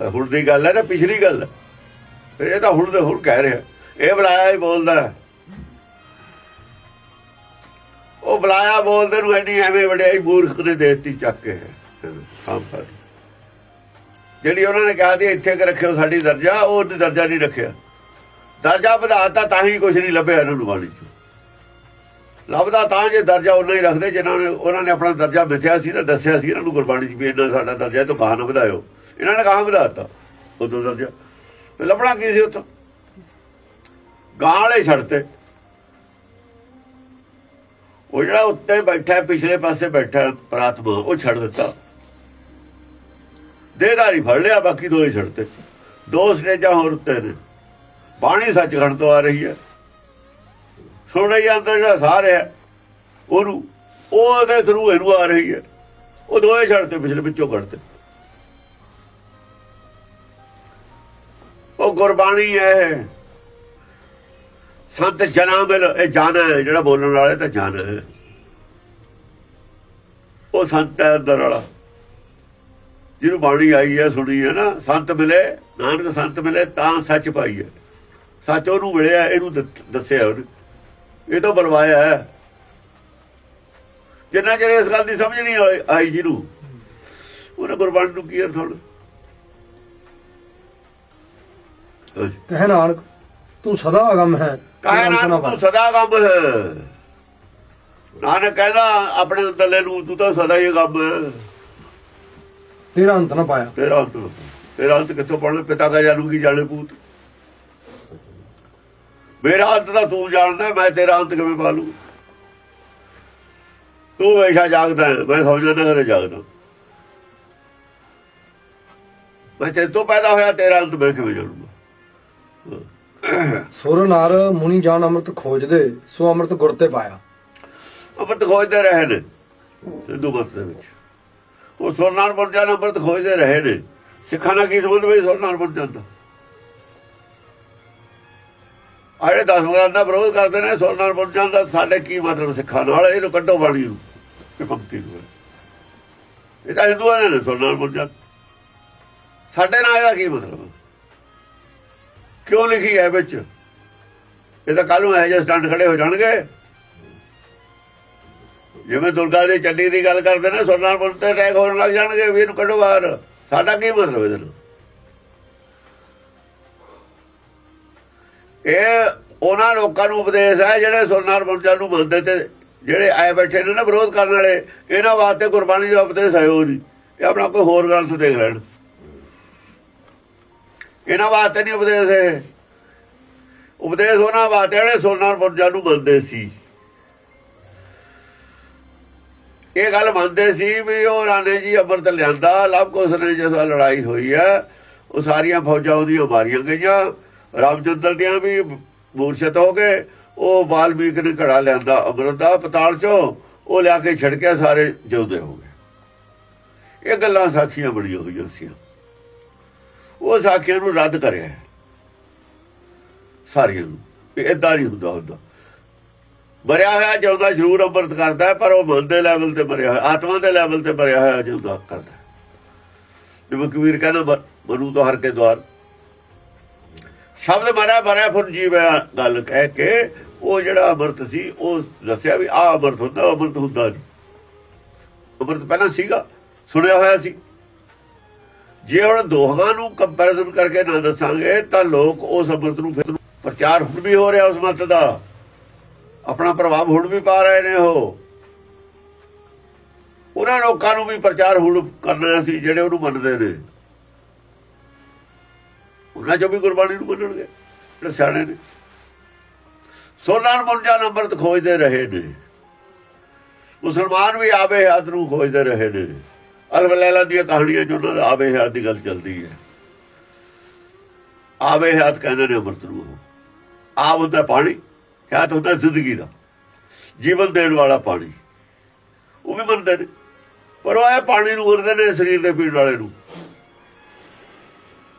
ਹੁਣ ਦੀ ਗੱਲ ਹੈ ਨਾ ਪਿਛਲੀ ਗੱਲ ਇਹ ਤਾਂ ਹੁਣ ਦੇ, ਹੁਣ ਕਹਿ ਰਿਹਾ। ਇਹ ਬੁਲਾਇਆ ਹੀ ਬੋਲਦਾ ਉਹ ਬੁਲਾਇਆ ਬੋਲਦੇ ਨੂੰ ਐਡੀ ਐਵੇਂ ਵਡਿਆਈ ਮੂਰਖ ਨੇ ਦੇ ਦਿੱਤੀ ਚੱਕ ਕੇ। ਹਾਂ ਜਿਹੜੀ ਉਹਨਾਂ ਨੇ ਕਿਹਾ ਸੀ, ਇੱਥੇ ਕਿ ਰੱਖਿਓ, ਸਾਡੀ ਦਰਜਾ, ਉਹ ਦਰਜਾ ਨਹੀਂ ਰੱਖਿਆ। ਦਰਜਾ ਵਧਾਤਾ ਤਾਂ ਹੀ ਕੁਝ ਨਹੀਂ ਲੱਭਿਆ ਇਹਨਾਂ ਨੂੰ ਬਾਣੀ ਚ। ਲੱਭਦਾ ਤਾਂ ਜੇ ਦਰਜਾ ਉਹਨਾਂ ਹੀ ਰੱਖਦੇ, ਜਿਨ੍ਹਾਂ ਨੇ ਉਹਨਾਂ ਨੇ ਆਪਣਾ ਦਰਜਾ ਮਿਥਿਆ ਸੀ ਨਾ, ਦੱਸਿਆ ਸੀ ਇਹਨਾਂ ਨੂੰ ਗੁਰਬਾਣੀ ਚ ਵੀ ਇਹਨਾਂ ਸਾਡਾ ਦਰਜਾ ਇਹ ਤੋਂ ਕਹਾਂ ਨਾ ਵਧਾਇਓ। ਇਹਨਾਂ ਨੇ ਕਹਾਂ ਵਧਾਤਾ? ਉਦੋਂ ਦਰਜਾ। ਲੱਭਣਾ ਕੀ ਸੀ ਉੱਥੋਂ? ਗਾਂ ਵਾਲੇ ਛੱਡਤੇ ਉਹ ਜਿਹੜਾ ਉੱਤੇ ਬੈਠਾ, ਪਿਛਲੇ ਪਾਸੇ ਬੈਠਾ ਪ੍ਰਾਤਮਾ, ਉਹ ਛੱਡ ਦਿੱਤਾ। ਦੇਹਦਾਰੀ ਫੜ ਲਿਆ, ਬਾਕੀ ਦੋਏ ਛੱਡਤੇ। ਦੋ ਸਟੇਜਾਂ ਹੋਰ ਉੱਤੇ ਨੇ। ਬਾਣੀ ਸੱਚਖੰਡ ਤੋਂ ਆ ਰਹੀ ਹੈ। ਸੁਣ ਰਹੀ ਹੈ ਜਿਹੜਾ ਸਾਰ ਹੈ, ਉਹਨੂੰ ਉਹਦੇ ਥਰੂ ਇਹਨੂੰ ਆ ਰਹੀ ਹੈ। ਉਹ ਦੋਏ ਛੱਡਤੇ, ਪਿਛਲੇ ਵਿੱਚੋਂ ਕੱਢਤੇ। ਉਹ ਗੁਰਬਾਣੀ ਹੈ। ਸੰਤ ਜਨਾ ਮਿਲ, ਇਹ ਜਾਣਾ ਹੈ, ਜਿਹੜਾ ਬੋਲਣ ਵਾਲੇ ਤਾਂ ਜਨ ਹੈ। ਉਹ ਸੰਤ ਹੈ ਅੰਦਰ ਵਾਲਾ। ਜਿਹਨੂੰ ਬਾਣੀ ਆਈ ਹੈ, ਸੁਣੀ ਹੈ ਨਾ, ਸੰਤ ਮਿਲੇ, ਨਾਨਕ ਸੰਤ ਮਿਲੇ, ਤਾਂ ਸੱਚ ਪਾਈ ਹੈ। ਸੱਚ ਉਹਨੂੰ ਮਿਲਿਆ, ਇਹਨੂੰ ਦੱਸਿਆ ਉਹਨੇ। ਇਹ ਤਾਂ ਬਲਵਾਇਆ ਹੈ। ਜਿੰਨਾ ਚਿਰ ਇਸ ਗੱਲ ਦੀ ਸਮਝ ਨਹੀਂ ਆਈ- ਜਿਹਨੂੰ। ਉਹਨੇ ਗੁਰਬਾਣੀ ਨੂੰ ਕੀ ਅਰਥ ਹੋਣਾ? ਹਾਂਜੀ। ਕਹਿ ਨਾਨਕ। ਤੂੰ ਸਦਾ ਅਗੰਮ ਹੈ ਕਾਇ ਤੂੰ ਅੰਤ ਨਾ ਨਾਨਕ। ਤੂੰ ਸਦਾ ਗੰਭ ਹੈ। ਨਾਨਕ ਕਹਿੰਦਾ ਆਪਣੇ ਅੰਦਰਲੇ ਨੂੰ ਤੂੰ ਤਾਂ ਸਦਾ ਹੀ ਗੰਮ ਹੈ। ਤੇਰਾ ਅੰਤ ਨਾ ਪਾਇਆ। ਤੇਰਾ ਅੰਤ ਤੇਰਾ ਅੰਤ ਕਿੱਥੋਂ ਪੜਨਾ ਪਿਤਾ ਕਾ ਜਾਣੂ ਕੀ ਜਾਣੇ ਪੂਤ ਮੇਰਾ ਅੰਤ ਤਾਂ ਤੂੰ ਜਾਣਦਾ ਮੈਂ ਤੇਰਾ ਅੰਤ ਕਿਵੇਂ ਪਾਲੂ? ਤੂੰ ਵੇਸ਼ਾ ਜਾਗਦਾ ਮੈਂ ਸਮਝਦਾ ਨਾ ਕਦੇ ਜਾਗਦਾ। ਮੈਂ ਤੇਰੇ ਤੋਂ ਪੈਦਾ ਹੋਇਆ ਤੇਰਾ ਅੰਤ ਮੈਂ ਕਿਵੇਂ ਜਾਣੂਗਾ? ਸੁਰ ਨਰ ਮੁਨੀ ਜਾਨ ਅੰਮ੍ਰਿਤ ਖੋਜਦੇ ਸੋ ਅੰਮ੍ਰਿਤ ਗੁਰ ਤੇ ਪਾਇਆ। ਅੰਮ੍ਰਿਤ ਖੋਜਦੇ ਰਹੇ ਨੇ ਹਿੰਦੂ ਮਤ ਦੇ ਵਿੱਚ। ਉਹ ਸੁਰਨਾਰ ਬਣ ਜਾਣ ਅੰਮ੍ਰਿਤ ਖੋਜਦੇ ਰਹੇ ਨੇ। ਸਿੱਖਾਂ ਨਾਲ ਕੀ ਸੰਬੰਧ ਵੀ ਸੁਰਨਾਰ ਬਣ ਜਾਂਦਾ ਆੜੇ ਦਸ ਮਗਰਾਂ ਦਾ ਵਿਰੋਧ ਕਰਦੇ ਨੇ ਸੁਰਨਾਰ ਬਣ ਜਾਂਦਾ ਸਾਡੇ ਕੀ ਮਤਲਬ ਸਿੱਖਾਂ ਨਾਲ? ਇਹਨੂੰ ਕੱਢੋ ਬਾਣੀ ਨੂੰ, ਇਹ ਭਗਤੀ ਨੂੰ। ਇਹ ਤਾਂ ਹਿੰਦੂਆਂ ਦੇ ਨੇ ਸੁਰਨਾਰ ਬਣ ਜਾਂ ਸਾਡੇ ਨਾਲ ਇਹਦਾ ਕੀ ਮਤਲਬ? ਕਿਉਂ ਲਿਖੀ ਹੈ ਵਿੱਚ? ਇਹ ਤਾਂ ਕੱਲ ਨੂੰ ਇਹੋ ਜਿਹੇ ਸਟੰਡ ਖੜੇ ਹੋ ਜਾਣਗੇ। ਜਿਵੇਂ ਦੁਰਗਾ ਦੇ ਚੱਡੀ ਦੀ ਗੱਲ ਕਰਦੇ ਨੇ ਸੁਰਨਾਰ ਪੁਰ ਤੇ ਅਟੈਕ ਹੋਣ ਲੱਗ ਜਾਣਗੇ ਵੀ ਇਹਨੂੰ ਕੱਢੋ ਬਾਹਰ। ਸਾਡਾ ਕੀ ਮਤਲਬ ਇਹਦੇ ਨਾਲ? ਇਹ ਉਹਨਾਂ ਲੋਕਾਂ ਨੂੰ ਉਪਦੇਸ਼ ਹੈ, ਜਿਹੜੇ ਸੁਰਨਾਰ ਪੁਰਜਾਂ ਨੂੰ ਮੰਨਦੇ ਤੇ ਜਿਹੜੇ ਆਏ ਬੈਠੇ ਨੇ ਨਾ ਵਿਰੋਧ ਕਰਨ ਵਾਲੇ, ਇਹਨਾਂ ਵਾਸਤੇ ਗੁਰਬਾਣੀ ਦਾ ਉਪਦੇਸ਼ ਹੈ ਉਹ ਨਹੀਂ। ਇਹ ਆਪਣਾ ਕੋਈ ਹੋਰ ਗ੍ਰੰਥ ਦੇਖ ਲੈਣ। ਇਹਨਾਂ ਵਾਸਤੇ ਨਹੀਂ ਉਪਦੇਸ਼ ਹੈ ਉਪਦੇਸ਼ ਉਹਨਾਂ ਵਾਸਤੇ ਜਿਹੜੇ ਸੁਰਨਾਰ ਪੁਰਜਾਂ ਨੂੰ ਮੰਨਦੇ ਸੀ। ਇਹ ਗੱਲ ਮੰਨਦੇ ਸੀ ਵੀ ਉਹ ਰਾਣੇ ਜੀ ਅੰਮ੍ਰਿਤ ਲਿਆਂਦਾ ਲਵ ਕੁਸ਼ ਨੇ ਜਿਸ ਲੜਾਈ ਹੋਈ ਹੈ, ਉਹ ਸਾਰੀਆਂ ਫੌਜਾਂ ਉਹਦੀਆਂ ਮਾਰੀਆਂ ਗਈਆਂ। ਰਾਮਚੰਦਰ ਦੀਆਂ ਵੀ ਮੂਰਛਤ ਹੋ ਗਏ ਉਹ ਬਾਲਮੀਕ ਨੇ ਘੜਾ ਲਿਆਂਦਾ ਅੰਮ੍ਰਿਤ ਦਾ, ਪਤਾਲ ਚੋਂ ਉਹ ਲਿਆ ਕੇ ਛਿੜਕਿਆ ਸਾਰੇ ਜਿਉਂਦੇ ਹੋ ਗਏ। ਇਹ ਗੱਲਾਂ ਸਾਖੀਆਂ ਬੜੀਆਂ ਹੋਈਆਂ ਸੀ ਉਹ ਸਾਖੀਆਂ ਨੂੰ ਰੱਦ ਕਰਿਆ। ਸਾਰੀਆਂ ਨੂੰ ਇਹ ਏਦਾਂ ਨਹੀਂ ਹੁੰਦਾ ਹੁੰਦਾ। ਮਰਿਆ ਹੋਇਆ ਜਿਉਂਦਾ ਜ਼ਰੂਰ ਅੰਮ੍ਰਿਤ ਕਰਦਾ ਪਰ ਉਹ ਮਨ ਦੇ ਲੈਵਲ ਤੇ ਮਰਿਆ ਹੋਇਆ, ਆਤਮਾ ਦੇ ਲੈਵਲ ਤੇ ਮਰਿਆ ਹੋਇਆ ਜਿਉਂਦਾ ਕਰਦਾ ਹੈ। ਜਿਵੇਂ ਕਬੀਰ ਕਹਿੰਦਾ, ਮ- ਤੋਂ ਹਰ ਕੇ ਦਵਾਰ ਸ਼ਬਦ ਮਰਿਆ ਮਰਿਆ, ਫਿਰ ਜੀਵਿਆ ਗੱਲ ਕਹਿ ਕੇ, ਉਹ ਜਿਹੜਾ ਅੰਮ੍ਰਿਤ ਸੀ, ਉਹ ਦੱਸਿਆ ਵੀ ਆ ਅੰਮ੍ਰਿਤ ਹੁੰਦਾ ਅੰਮ੍ਰਿਤ ਹੁੰਦਾ ਨਹੀਂ। ਅੰਮ੍ਰਿਤ ਪਹਿਲਾਂ ਸੀਗਾ, ਸੁਣਿਆ ਹੋਇਆ ਸੀ। ਜੇ ਹੁਣ ਦੋਹਾਂ ਨੂੰ ਕੰਪੈਰੀਜ਼ਨ ਕਰਕੇ ਨਾ ਦੱਸਾਂਗੇ, ਤਾਂ ਲੋਕ ਉਸ ਅੰਮ੍ਰਿਤ ਨੂੰ ਫਿਰ ਪ੍ਰਚਾਰ ਹੁਣ ਵੀ ਹੋ ਰਿਹਾ ਉਸ ਮਤ ਦਾ। ਆਪਣਾ ਪ੍ਰਭਾਵ ਹੁਣ ਵੀ ਪਾ ਰਹੇ ਨੇ ਉਹ। ਉਹਨਾਂ ਲੋਕਾਂ ਨੂੰ ਵੀ ਪ੍ਰਚਾਰ ਹੁਣ ਕਰਨਾ ਸੀ, ਜਿਹੜੇ ਉਹਨੂੰ ਮੰਨਦੇ ਨੇ। ਉਹਨਾਂ ਚੋਂ ਵੀ ਗੁਰਬਾਣੀ ਨੂੰ ਮੰਨਣਗੇ, ਜਿਹੜੇ ਸਿਆਣੇ ਨੇ। ਸੋਨਾਰ ਮੁੰਜਾ ਅੰਮ੍ਰਿਤ ਖੋਜਦੇ ਰਹੇ ਨੇ। ਮੁਸਲਮਾਨ ਵੀ ਆਵੇ ਹੱਥ ਨੂੰ ਖੋਜਦੇ ਰਹੇ ਨੇ। ਅਲਵਲੈਲਾ ਦੀਆਂ ਕਹਾਣੀਆਂ 'ਚ ਉਹਨਾਂ ਦਾ ਆਵੇ ਹੱਥ ਦੀ ਗੱਲ ਚੱਲਦੀ ਹੈ। ਆਵੇ ਹੱਥ ਕਹਿੰਦੇ ਨੇ ਅੰਮ੍ਰਿਤ ਨੂੰ ਉਹ। ਹੁੰਦਾ ਪਾਣੀ ਹੱਥ ਹੁੰਦਾ ਜ਼ਿੰਦਗੀ ਦਾ। ਜੀਵਨ ਦੇਣ ਵਾਲਾ ਪਾਣੀ। ਉਹ ਵੀ ਮੰਨਦੇ ਨੇ। ਪਰ ਉਹ ਇਹ ਪਾਣੀ ਨੂੰ ਮੰਨਦੇ ਨੇ, ਸਰੀਰ ਦੇ ਪੀਣ ਵਾਲੇ ਨੂੰ।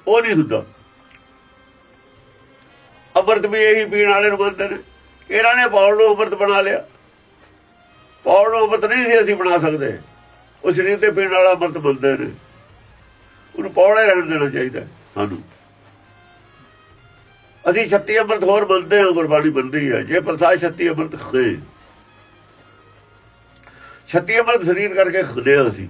ਉਹ ਨਹੀਂ ਹੁੰਦਾ। ਅੰਮ੍ਰਿਤ ਵੀ ਇਹੀ ਪੀਣ ਵਾਲੇ ਨੂੰ ਮੰਨਦੇ ਨੇ। ਇਹਨਾਂ ਨੇ ਪੌਲ ਨੂੰ ਅੰਮ੍ਰਿਤ ਬਣਾ ਲਿਆ। ਪੌਲ ਨੂੰ ਅੰਮ੍ਰਿਤ ਨਹੀਂ ਸੀ ਅਸੀਂ ਬਣਾ ਸਕਦੇ। ਉਹ ਸਰੀਰ ਤੇ ਪੀਣ ਵਾਲਾ ਅੰਮ੍ਰਿਤ ਮੰਨਦੇ ਨੇ। ਉਹਨੂੰ ਪੌਲੇ ਰਹਿਣ ਦੇਣਾ ਚਾਹੀਦਾ ਸਾਨੂੰ। ਅਸੀਂ 36 ਅੰਮ੍ਰਿਤ ਹੋਰ ਮੰਨਦੇ ਹਾਂ, ਗੁਰਬਾਣੀ ਮੰਨਦੀ ਹੈ। ਜੇ ਪ੍ਰਸਾਦ 36 ਅੰਮ੍ਰਿਤ ਖਾਏ 36 ਅੰਮ੍ਰਿਤ ਸਰੀਰ ਕਰਕੇ ਖਾਂਦੇ ਹਾਂ ਅਸੀਂ।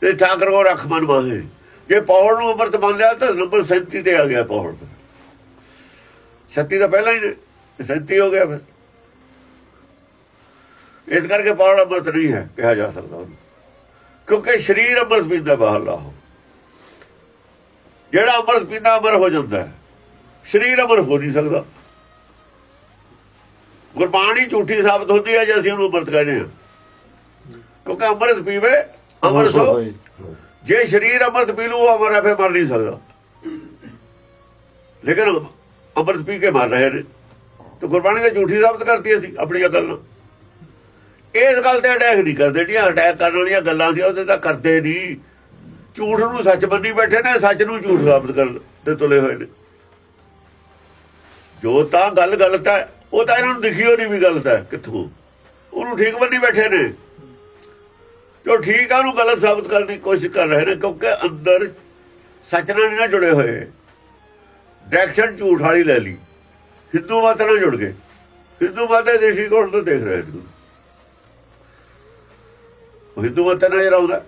ਤੇ ਠਾਕਰ ਕੋ ਰੱਖ ਮਨ ਮਾਹੇ ਜੇ ਪੌੜ ਨੂੰ ਅੰਮ੍ਰਿਤ ਮੰਨ ਲਿਆ ਤਾਂ ਨੰਬਰ 37 ਤੇ ਆ ਗਿਆ ਪੌੜ। 36 ਤਾਂ ਪਹਿਲਾਂ ਹੀ ਨੇ। 37 ਹੋ ਗਿਆ ਫਿਰ। ਇਸ ਕਰਕੇ ਪੌੜ ਅੰਮ੍ਰਿਤ ਨਹੀਂ ਹੈ, ਕਿਹਾ ਜਾ ਸਕਦਾ ਉਹਨੂੰ। ਕਿਉਂਕਿ ਸਰੀਰ ਅੰਮ੍ਰਿਤ ਪੀਂਦਾ ਬਾਹਰ ਲਾਹੋ ਜਿਹੜਾ ਅੰਮ੍ਰਿਤ ਪੀਂਦਾ ਅਮਰ ਹੋ ਜਾਂਦਾ ਹੈ। ਸਰੀਰ ਅਮਰ ਹੋ ਨਹੀਂ ਸਕਦਾ। ਗੁਰਬਾਣੀ ਝੂਠੀ ਸਾਬਤ ਹੁੰਦੀ ਹੈ ਜੇ ਅਸੀਂ ਉਹਨੂੰ ਅੰਮ੍ਰਿਤ ਕਹਿੰਦੇ ਹਾਂ। ਕਿਉਂਕਿ ਅੰਮ੍ਰਿਤ ਪੀਵੇ ਅਮਰ ਸੋ। ਜੇ ਸਰੀਰ ਅੰਮ੍ਰਿਤ ਪੀ ਲੂ ਉਹ ਅਮਰ ਹੈ ਫਿਰ ਮਰ ਨਹੀਂ ਸਕਦਾ। ਲੇਕਿਨ ਅੰਮ੍ਰਿਤ ਪੀ ਕੇ ਮਰ ਰਹੇ ਨੇ। ਤੇ ਗੁਰਬਾਣੀ ਤਾਂ ਝੂਠੀ ਸਾਬਤ ਕਰਤੀ ਅਸੀਂ ਆਪਣੀ ਅਕਲ ਨਾਲ ਇਸ ਗੱਲ ਤੇ ਅਟੈਕ ਨਹੀਂ ਕਰਦੇ। ਜਿਹੜੀਆਂ ਅਟੈਕ ਕਰਨ ਵਾਲੀਆਂ ਗੱਲਾਂ ਸੀ ਉਹਦੇ ਤਾਂ ਕਰਦੇ ਨਹੀਂ। ਝੂਠ ਨੂੰ ਸੱਚ ਬੰਨੀ ਬੈਠੇ ਨੇ ਸੱਚ ਨੂੰ ਝੂਠ ਸਾਬਤ ਕਰਨ ਤੇ ਤੁਲੇ ਹੋਏ ਨੇ। ਜੋ ਤਾਂ ਗੱਲ ਗਲਤ ਹੈ, ਉਹ ਤਾਂ ਇਹਨਾਂ ਨੂੰ ਦਿਖੀ ਹੋ ਨਹੀਂ ਵੀ ਗਲਤ ਹੈ, ਕਿੱਥੋਂ? ਉਹਨੂੰ ਠੀਕ ਬੰਨੀ ਬੈਠੇ ਨੇ। ਜੋ ਠੀਕ ਆ, ਉਹਨੂੰ ਗਲਤ ਸਾਬਤ ਕਰਨ ਦੀ ਕੋਸ਼ਿਸ਼ ਕਰ ਰਹੇ ਨੇ, ਕਿਉਂਕਿ ਅੰਦਰ ਸੱਚ ਨਾਲ ਨਹੀਂ ਜੁੜੇ ਹੋਏ। ਡਾਇਰੈਕਸ਼ਨ ਝੂਠ ਵਾਲੀ ਲੈ ਲਈ। ਹਿੰਦੂ ਮਤ ਨਾਲ ਜੁੜ ਗਏ। ਹਿੰਦੂ ਮਤ ਦੇ ਦ੍ਰਿਸ਼ਟੀਕੋਣ ਤੋਂ ਦੇਖ ਰਹੇ ਨੇ? ਉਹ ਹਿੰਦੂ ਮਤ ਨਾਲ ਨਜ਼ਰ ਆਉਂਦਾ।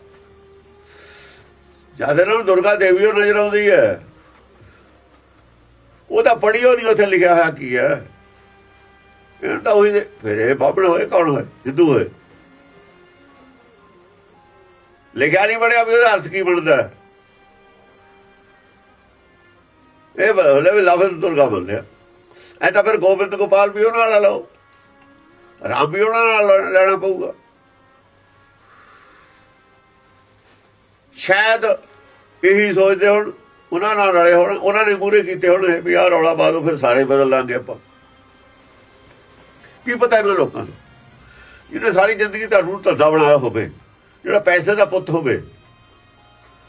ਜਦ ਇਹਨਾਂ ਨੂੰ ਦੁਰਗਾ ਦੇਵੀ ਉਹ ਨਜ਼ਰ ਆਉਂਦੀ ਹੈ। ਉਹ ਤਾਂ ਪੜ੍ਹੀਓ ਨਹੀਂ ਉੱਥੇ ਲਿਖਿਆ ਹੋਇਆ ਕੀ ਹੈ। ਇਹ ਤਾਂ ਉਹੀ ਫਿਰ ਇਹ ਬਾਬੜ ਹੋਏ, ਕੌਣ ਹੋਏ? ਸਿੱਧੂ ਹੋਏ। ਲਿਖਿਆ ਨਹੀਂ ਬਣਿਆ ਵੀ ਉਹਦਾ ਅਰਥ ਕੀ ਬਣਦਾ ਇਹ ਬਲੇ ਵੀ ਲਫ਼ਜ਼ ਦੁਰਗਾ ਬੋਲਿਆ ਐ ਤਾਂ ਫਿਰ ਗੋਬਿੰਦ ਗੋਪਾਲ ਵੀ ਉਹਨਾਂ ਨਾਲ ਲਓ ਰਾਮ ਵੀ ਉਹਨਾਂ ਨਾਲ ਲੈਣਾ ਪਊਗਾ। ਸ਼ਾਇਦ ਇਹੀ ਸੋਚਦੇ ਹੁਣ ਉਹਨਾਂ ਨਾਲ ਰਲੇ ਹੋਣ, ਉਹਨਾਂ ਨੇ ਮੂਰੇ ਕੀਤੇ ਹੁਣ, ਵੀ ਆਹ ਰੌਲਾ ਬਾਦੋ ਫਿਰ ਸਾਰੇ ਬਦਲ ਲਾਂਗੇ ਆਪਾਂ। ਕੀ ਪਤਾ ਇਹਨਾਂ ਲੋਕਾਂ ਨੂੰ? ਜਿਹਨੇ ਸਾਰੀ ਜ਼ਿੰਦਗੀ ਤੁਹਾਨੂੰ ਧੰਦਾ ਬਣਾਇਆ ਹੋਵੇ, ਜਿਹੜਾ ਪੈਸੇ ਦਾ ਪੁੱਤ ਹੋਵੇ,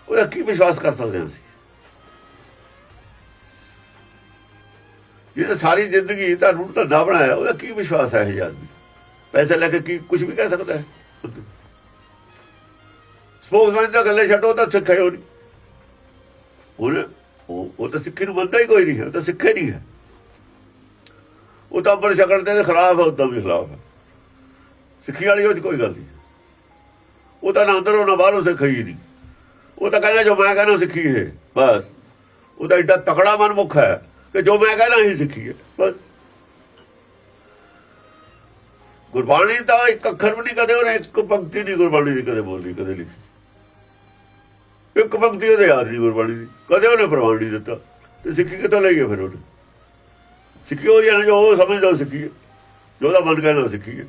ਉਹਦਾ ਕੀ ਵਿਸ਼ਵਾਸ ਕਰ ਸਕਦੇ ਹਾਂ ਅਸੀਂ? ਜਿਹਨੇ ਸਾਰੀ ਜ਼ਿੰਦਗੀ ਤੁਹਾਨੂੰ ਧੰਦਾ ਬਣਾਇਆ, ਉਹਦਾ ਕੀ ਵਿਸ਼ਵਾਸ ਹੈ ਇਹ ਆਦਮੀ ਪੈਸੇ ਲੈ ਕੇ ਕੀ ਕੁਝ ਵੀ ਕਹਿ ਸਕਦਾ ਹੈ? ਸਪੋਕਸਮੈਨ ਤਾਂ ਗੱਲੇ ਛੱਡੋ ਤਾਂ ਸਿੱਖਿਆ ਹੋ ਨਹੀਂ ਉਹਨੇ ਉਹ ਤਾਂ ਸਿੱਖੀ ਨੂੰ ਮੰਨਦਾ ਹੀ ਕੋਈ ਨਹੀਂ ਹੈ, ਉਹ ਤਾਂ ਸਿੱਖੇ ਨਹੀਂ ਹੈ। ਉਹ ਤਾਂ ਅੰਮ੍ਰਿਤ ਛਕਣ ਦੇ ਖਿਲਾਫ ਹੈ ਉਦਾਂ ਵੀ ਖਿਲਾਫ ਹੈ। ਸਿੱਖੀ ਵਾਲੀ ਉਹ ਕੋਈ ਗੱਲ ਨਹੀਂ। ਉਹ ਤਾਂ ਨਾ ਅੰਦਰੋਂ ਨਾ ਬਾਹਰੋਂ ਸਿੱਖੀ ਨਹੀਂ। ਉਹ ਤਾਂ ਕਹਿੰਦਾ ਜੋ ਮੈਂ ਕਹਿੰਦਾ ਸਿੱਖੀ ਹੈ ਬਸ। ਉਹ ਤਾਂ ਏਡਾ ਤਕੜਾ ਮਨਮੁਖ ਹੈ ਕਿ ਜੋ ਮੈਂ ਕਹਿੰਦਾ ਹੀ ਸਿੱਖੀ ਹੈ, ਬਸ। ਗੁਰਬਾਣੀ ਦਾ ਇੱਕ ਅੱਖਰ ਵੀ ਨਹੀਂ ਕਦੇ ਉਹਨੇ, ਇੱਕ ਪੰਕਤੀ ਨਹੀਂ ਗੁਰਬਾਣੀ ਦੀ ਕਦੇ ਬੋਲੀ, ਕਦੇ ਲਿਖੀ। ਇੱਕ ਪੰਕਤੀ ਉਹਦੇ ਯਾਦ ਨਹੀਂ ਗੁਰਬਾਣੀ ਦੀ। ਕਦੇ ਉਹਨੇ ਪ੍ਰਮਾਣ ਨਹੀਂ ਦਿੱਤਾ। ਤੇ ਸਿੱਖੀ ਕਿੱਥੋਂ ਲਈ ਹੈ ਫਿਰ ਉਹਨੇ? ਸਿੱਖੀ ਉਹ ਜੋ ਉਹ ਸਮਝਦਾ ਸਿੱਖੀ ਹੈ। ਜੋ ਉਹਦਾ ਮਨ ਕਹਿੰਦਾ ਸਿੱਖੀ ਹੈ।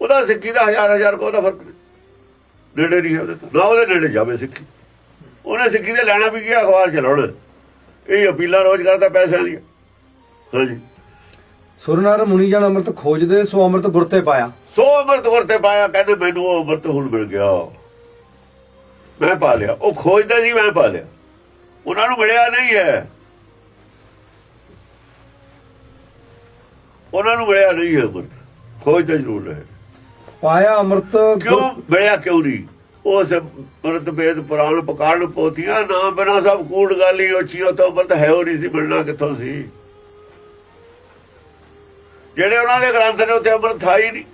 ਉਹਦਾ ਸਿੱਖੀ ਦਾ ਹਜ਼ਾਰ ਹਜ਼ਾਰ ਕੋ ਦਾ ਫ਼ਰਕ ਨੇੜੇ ਨਹੀਂ ਉਹਦੇ ਤੋਂ। ਨਾ ਉਹਦੇ ਨੇੜੇ ਜਾਵੇ ਸਿੱਖੀ। ਉਹਨੇ ਸਿੱਖੀ ਦੇ ਲੈਣਾ ਵੀ ਹੈ, ਅਖਬਾਰ ਚਲਾਉਣ। ਇਹ ਅਪੀਲਾਂ ਰੋਜ਼ ਕਰਦਾ ਪੈਸਿਆਂ ਦੀ ਹਾਂਜੀ। ਸੁਰਨਰ ਮੁਨੀ ਜਨ ਅੰਮ੍ਰਿਤ ਖੋਜਦੇ ਸੋ ਅੰਮ੍ਰਿਤ ਗੁਰ ਤੇ ਪਾਇਆ। ਸੋ ਅੰਮ੍ਰਿਤ ਵਰਤੇ ਪਾਇਆ ਕਹਿੰਦੇ ਮੈਨੂੰ ਉਹ ਅੰਮ੍ਰਿਤ ਹੁਣ ਮਿਲ ਗਿਆ। ਮੈਂ ਪਾ ਲਿਆ। ਉਹ ਖੋਜਦਾ ਸੀ ਮੈਂ ਪਾ ਲਿਆ। ਉਹਨਾਂ ਨੂੰ ਮਿਲਿਆ ਨਹੀਂ ਹੈ। ਉਹਨਾਂ ਨੂੰ ਮਿਲਿਆ ਨਹੀਂ ਹੈ ਅੰਮ੍ਰਿਤ ਖੋਜਦਾ ਜ਼ਰੂਰ ਰਹੇ। ਪਾਇਆ ਅੰਮ੍ਰਿਤ ਕਿਉਂ? ਮਿਲਿਆ ਕਿਉਂ ਨਹੀਂ? ਉਸ ਅੰਮ੍ਰਿਤ ਵੇਦ ਪੁਰਾਣ ਪਕਾਣ ਪੋਥੀਆਂ ਨਾ ਬਿਨਾ ਸਭ ਕੂੜ ਗਾਲੀ ਉੱਚੀਆਂ ਤੋਂ ਅੰਮ੍ਰਿਤ ਹੈ ਉਹ ਨਹੀਂ ਸੀ ਮਿਲਣਾ ਕਿੱਥੋਂ ਸੀ? ਜਿਹੜੇ ਉਹਨਾਂ ਦੇ ਗ੍ਰੰਥ ਨੇ ਉੱਥੇ ਅੰਮ੍ਰਿਤ ਥਾ ਹੀ ਨਹੀਂ।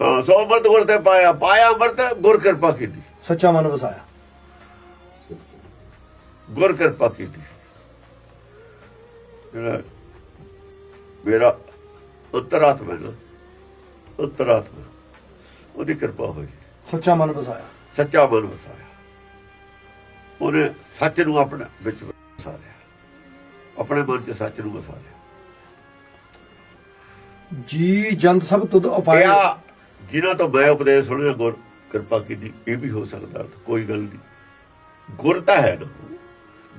ਹਾਂ ਸੋ ਅੰਮ੍ਰਿਤ ਗੁਰ ਤੇ ਪਾਇਆ ਪਾਇਆ ਅੰਮ੍ਰਿਤ ਗੁਰ ਕਿਰਪਾ ਕੀਤੀ। ਸੱਚਾ ਮਨ ਵਸਾਇਆ। ਗੁਰ ਕਿਰਪਾ ਕੀਤੀ। ਜਿਹੜਾ ਮੇਰਾ ਉਤਰਾਤਮਾ ਹੈ ਨਾ ਉਤਰਾਤਮਾ ਉਹਦੀ ਕਿਰਪਾ ਹੋਈ। ਸੱਚਾ ਮਨ ਵਸਾਇਆ। ਸੱਚਾ ਮਨ ਵਸਾਇਆ। ਉਹਨੇ ਸੱਚ ਨੂੰ ਆਪਣੇ ਵਿੱਚ ਵਸਾ ਲਿਆ ਆਪਣੇ ਮਨ 'ਚ ਸੱਚ ਨੂੰ ਵਸਾ ਲਿਆ ਜੀ ਜੰਤ ਸਭ ਤੁਧ ਉਪਾਇਆ ਜਿਨ੍ਹਾਂ ਤੋਂ ਮੈਂ ਉਪਦੇਸ਼ ਸੁਣਿਆ ਗੁਰ ਕਿਰਪਾ ਕੀਤੀ ਇਹ ਵੀ ਹੋ ਸਕਦਾ ਕੋਈ ਗੱਲ ਨਹੀਂ। ਗੁਰ ਤਾਂ ਹੈ ਨਾ।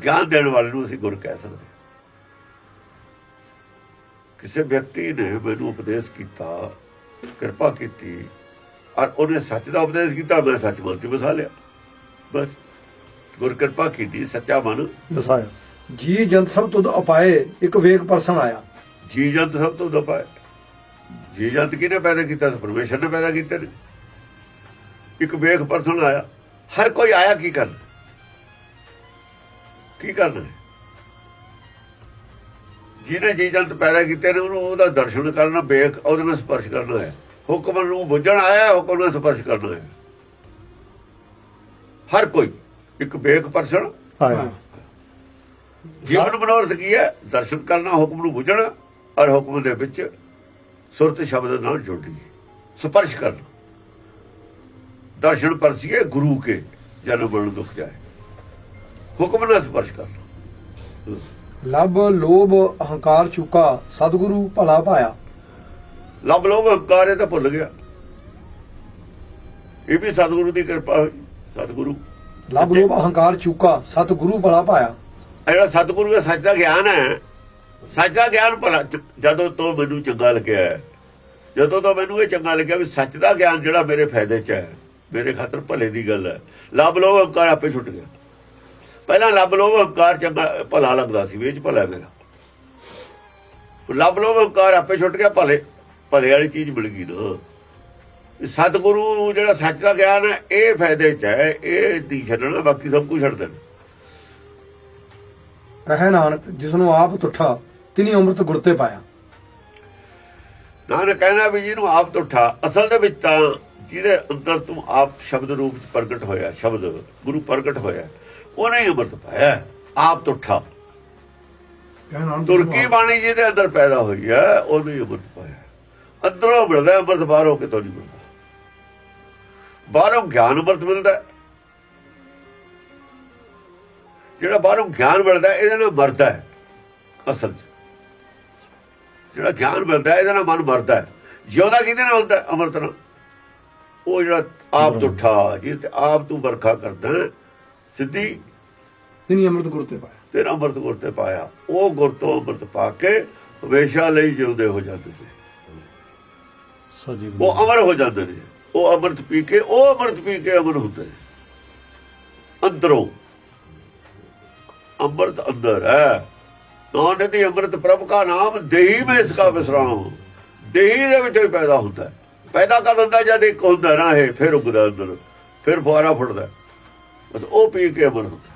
ਗਿਆਨ ਦੇਣ ਵਾਲੇ ਨੂੰ ਅਸੀਂ ਗੁਰ ਕਹਿ ਸਕਦੇ। ਕਿਸੇ ਵਿਅਕਤੀ ਨੇ ਮੈਨੂੰ ਉਪਦੇਸ਼ ਕੀਤਾ ਕਿਰਪਾ ਕੀਤੀ ਔਰ ਉਹਨੇ ਸੱਚ ਦਾ ਉਪਦੇਸ਼ ਕੀਤਾ ਮੈਂ ਸੱਚ ਮਨ ਚ ਵਸਾ ਲਿਆ। ਬਸ। ਗੁਰ ਕਿਰਪਾ ਕੀਤੀ ਸੱਚਾ ਮਨ ਵਸਾਇਆ। ਜੀ ਜੰਤ ਸਭ ਤੁਧ ਉਪਾਏ ਇੱਕ ਵੇਗ ਪਰਸਨ ਆਇਆ। ਜੀ ਜੰਤ ਸਭ ਤੋਂ ਦਪਾਏ ਜੀ ਜੰਤ ਕਿਹਨੇ ਪੈਦਾ ਕੀਤਾ ਪਰਮੇਸ਼ਰ ਨੇ ਪੈਦਾ ਕੀਤੇ ਨੇ? ਇੱਕ ਵੇਖ ਪਰਸਨ ਆਇਆ ਹਰ ਕੋਈ ਆਇਆ ਕੀ ਕਰਨ? ਕੀ ਕਰਨਾ? ਜਿਹਨੇ ਜੀ ਜੰਤ ਪੈਦਾ ਕੀਤੇ ਨੇ ਉਹਨੂੰ ਉਹਦਾ ਦਰਸ਼ਨ ਕਰਨਾ ਵੇਖ ਉਹਦੇ ਨਾਲ ਸਪਰਸ਼ ਕਰਨਾ ਹੈ ਹੁਕਮ ਨੂੰ ਬੁੱਝਣ ਆਇਆ ਹੁਕਮ ਨਾਲ ਸਪਰਸ਼ ਕਰਨਾ ਹੈ ਹਰ ਕੋਈ ਇੱਕ ਵੇਖ ਪਰਸਨ ਆਇਆ। ਜੀਵਨ ਮਨੋਰਥ ਕੀ ਹੈ? ਦਰਸ਼ਨ ਕਰਨਾ ਹੁਕਮ ਨੂੰ ਬੁੱਝਣਾ ਔਰ ਹੁਕਮ ਦੇ ਵਿੱਚ ਸੁਰਤ ਸ਼ਬਦ ਨਾਲ ਜੁੜਨੀ ਸਪਰਸ਼ ਕਰਨਾ। ਦਰਸ਼ਨ ਪਰਸੀਏ ਗੁਰੂ ਕੇ ਜਨ ਬਣ ਦੁਖ ਜਾਏ। ਹੁਕਮ ਨਾਲ ਸਪਰਸ਼ ਕਰਨਾ ਲਬ ਲੋਭ ਅਹੰਕਾਰ ਚੁਕਾ ਸਤਿਗੁਰੂ ਭਲਾ ਪਾਇਆ ਲੱਭ ਲੋਭ ਹੰਕਾਰੇ ਤਾਂ ਭੁੱਲ ਗਿਆ। ਇਹ ਵੀ ਸਤਿਗੁਰੂ ਦੀ ਕਿਰਪਾ ਹੋਈ ਸਤਿਗੁਰੂ। ਲਬ ਲੋਭ ਅਹੰਕਾਰ ਚੁਕਾ ਸਤਿਗੁਰੂ ਭਲਾ ਪਾਇਆ ਇਹ ਜਿਹੜਾ ਸਤਿਗੁਰੂ ਦਾ ਸੱਚ ਦਾ ਗਿਆਨ ਹੈ ਸੱਚ ਦਾ ਗਿਆਨ ਭਲਾ ਜਦੋਂ ਤੋਂ ਮੈਨੂੰ ਚੰਗਾ ਲੱਗਿਆ ਜਦੋਂ ਤੋਂ ਮੈਨੂੰ ਇਹ ਚੰਗਾ ਲੱਗਿਆ ਵੀ ਸੱਚ ਦਾ ਗਿਆਨ ਜਿਹੜਾ ਮੇਰੇ ਫਾਇਦੇ 'ਚ ਹੈ, ਮੇਰੇ ਖਾਤਰ ਭਲੇ ਦੀ ਗੱਲ ਹੈ। ਲੱਭ ਲੋ ਹੰਕਾਰ ਆਪੇ ਛੁੱਟ ਗਿਆ। ਪਹਿਲਾਂ ਲੱਭ ਲੋਭ ਹੰਕਾਰ ਚੰਗਾ, ਭਲਾ ਲੱਗਦਾ ਸੀ, ਵਿੱਚ ਭਲਾ ਮੇਰਾ। ਲੱਭ ਲੋਭ ਹੰਕਾਰ ਆਪੇ ਛੁੱਟ ਗਿਆ, ਭਲੇ ਭਲੇ ਵਾਲੀ ਚੀਜ਼ ਮਿਲ ਗਈ ਨਾ। ਇਹ ਸਤਿਗੁਰੂ ਜਿਹੜਾ ਸੱਚ ਦਾ ਗਿਆਨ ਹੈ, ਇਹ ਫਾਇਦੇ 'ਚ ਹੈ, ਇਹ ਨਹੀਂ ਛੱਡਣਾ, ਬਾਕੀ ਸਭ ਕੁਝ ਛੱਡ ਦੇਣਾ। ਕਹੇ ਨਾਨਕ ਜਿਸ ਨੂੰ ਆਪ ਤੁਠਾ ਤਿਨੀ ਅੰਮ੍ਰਿਤ ਗੁਰ ਤੇ ਪਾਇਆ। ਨਾਨਕ ਕਹਿੰਦਾ ਵੀ ਜਿਹਨੂੰ ਆਪ ਤੋਂ ਉਠਾ ਅਸਲ ਦੇ ਵਿੱਚ ਤਾਂ ਜਿਹਦੇ ਅੰਦਰ ਤੂੰ ਆਪ ਸ਼ਬਦ ਰੂਪ ਚ ਪ੍ਰਗਟ ਹੋਇਆ ਸ਼ਬਦ ਗੁਰੂ ਪ੍ਰਗਟ ਹੋਇਆ ਉਹਨੇ ਹੀ ਅੰਮ੍ਰਿਤ ਪਾਇਆ ਆਪ ਤੋਂ ਉਠਾ। ਤੁਰਕੀ ਬਾਣੀ ਜਿਹਦੇ ਅੰਦਰ ਪੈਦਾ ਹੋਈ ਹੈ ਉਹਨੂੰ ਹੀ ਅੰਮ੍ਰਿਤ ਪਾਇਆ। ਅੰਦਰੋਂ ਮਿਲਦਾ ਅੰਮ੍ਰਿਤ ਬਾਹਰੋਂ ਕਿਤੋਂ ਨਹੀਂ ਮਿਲਦਾ। ਬਾਹਰੋਂ ਗਿਆਨ ਅੰਮ੍ਰਿਤ ਮਿਲਦਾ। ਜਿਹੜਾ ਬਾਹਰੋਂ ਗਿਆਨ ਮਿਲਦਾ ਇਹਦੇ ਨਾਲ ਮਰਦਾ ਹੈ ਅਸਲ 'ਚ। ਜਿਹੜਾ ਗਿਆਨ ਮਿਲਦਾ ਇਹਦੇ ਨਾਲ ਮਨ ਮਰਦਾ ਹੈ। ਜਿਉਂਦਾ ਕਿਹਦੇ ਨਾਲ ਹੁੰਦਾ? ਅੰਮ੍ਰਿਤ ਨਾਲ। ਉਹ ਜਿਹੜਾ ਆਪ ਤੋਂ ਠਾ ਜਿਸ ਤੇ ਆਪ ਤੂੰ ਵਰਖਾ ਕਰਦਾ ਸਿੱਧੀ ਤਿਨੀ ਅੰਮ੍ਰਿਤ ਗੁਰ ਤੇ ਪਾਇਆ। ਤੇਰਾ ਅੰਮ੍ਰਿਤ ਗੁਰ ਤੇ ਪਾਇਆ। ਉਹ ਗੁਰ ਤੋਂ ਅੰਮ੍ਰਿਤ ਪਾ ਕੇ ਹਮੇਸ਼ਾ ਲਈ ਜਿਉਂਦੇ ਹੋ ਜਾਂਦੇ ਨੇ। ਸਜੀਵ ਉਹ ਅਮਰ ਹੋ ਜਾਂਦੇ ਨੇ। ਉਹ ਅੰਮ੍ਰਿਤ ਪੀ ਕੇ ਉਹ ਅੰਮ੍ਰਿਤ ਪੀ ਕੇ ਅਮਰ ਹੁੰਦੇ ਨੇ। ਅੰਦਰੋਂ। ਅੰਮ੍ਰਿਤ ਅੰਦਰ ਹੈ। ਨਾਨਕ ਦੀ ਅੰਮ੍ਰਿਤ ਪ੍ਰਭ ਕਾ ਨਾਮ, ਦੇਹੀ ਮੈਂ ਇਸ ਕਾ ਵਿਸਰਾਮ। ਦੇਹੀ ਦੇ ਵਿੱਚੋਂ ਹੀ ਪੈਦਾ ਹੁੰਦਾ ਪੈਦਾ ਕਰ ਦਿੰਦਾ ਜਦ ਇੱਕ ਹੁੰਦਾ ਨਾ ਇਹ, ਫਿਰ ਉਗਦਾ ਅੰਦਰ, ਫਿਰ ਫੁਆਰਾ ਫੁੱਟਦਾ ਬਸ ਉਹ ਪੀ ਕੇ ਅਮਰ ਹੁੰਦਾ